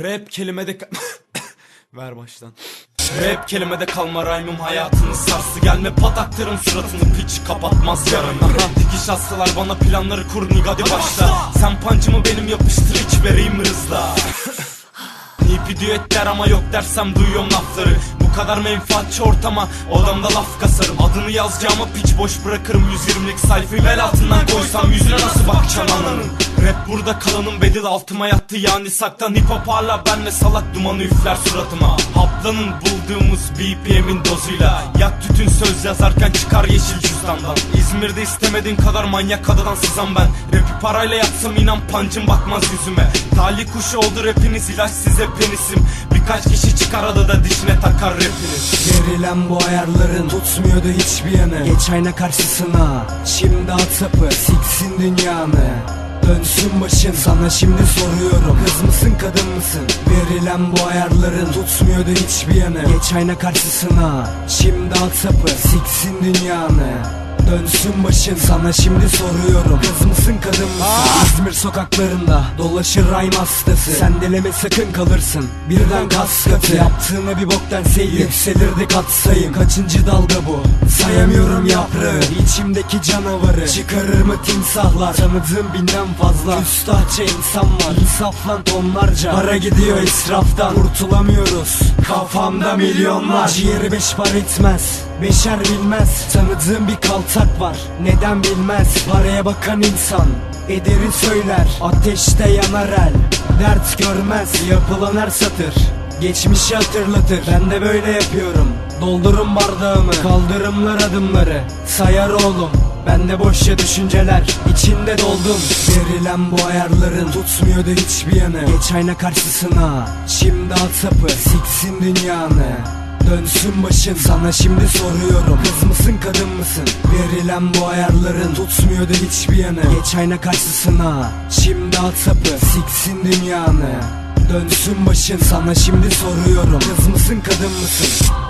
Rap kelimede Ver baştan. Rap kelimede kalma rhymım hayatını sarsı. Gelme pataktırım suratını piç kapatmaz yarın. Aha, Dikiş hastalar bana planları kur nig hadi başla. Sen pancımı benim yapıştır iç vereyim rızla Nipi düet der ama yok dersem duyuyorum lafları. Bu kadar menfaatçi ortama odamda laf kasarım. Adını yazacağıma piç boş bırakırım 120'lik sayfayı bel altından koysam Yüzüne nasıl bakacaksın ananın Rap burada kalanın bedel altıma yattı. Yani saktan Hip hop hala benle salak dumanı üfler suratıma. Haplanın bulduğumuz BPM'in dozuyla. Yak tütün söz yazarken çıkar yeşil cüzdandan. İzmir'de istemediğin kadar manyak adadan sızan ben. Rapi parayla yapsam inan pancım bakmaz yüzüme. Talih kuşu oldu rapiniz ilaç size penisim. Birkaç kişi çıkar adada dişine takar rapiniz. Verilen bu ayarların tutmuyordu hiçbir yanı. Geç ayna karşısına şimdi at sapı Siksin dünyanı Dönsün başın sana şimdi soruyorum. Kız mısın kadın mısın? Verilen bu ayarların tutmuyordu hiçbir yanı. Geç ayna karşısına şimdi at sapı. Siksin dünyanı Dönsün başın. Sana şimdi soruyorum. Kız mısın kadın mısın? İzmir sokaklarında dolaşır rhyme hastası. Sen deleme sakın kalırsın. Birden kas katı Yaptığına bir boktan seyir yükselirdi katsayım. Kaçıncı dalga bu? Sayamıyorum yaprağı. İçimdeki canavarı. Çıkarır mı timsahlar? Tanıdığım binden fazla. Üstahça insan var. İnsaf lan tonlarca. Para gidiyor israftan. Kurtulamıyoruz. Kafamda milyonlar. Ciğeri beş par etmez. Beşer bilmez. Tanıdığım bir kaltak var. Neden bilmez? Paraya bakan insan. Ederi söyler. Ateşte yanar el. Dert görmez. Yapılan her satır. Geçmişi hatırlatır. Ben de böyle yapıyorum. Doldurun bardağımı. Kaldırımlar adımları. Sayar oğlum. Bende boşça düşünceler içinde doldum. Verilen bu ayarların tutmuyordu hiçbir yanı. Geç ayna karşısına. Şimdi at sapı. Siksin dünyanı Dönsün başın sana şimdi soruyorum. Kız mısın kadın mısın? Verilen bu ayarların tutmuyordu hiçbir yanı. Geç ayna karşısına. Şimdi at sapı. Siksin dünyanı. Dönsün başın sana şimdi soruyorum. Kız mısın kadın mısın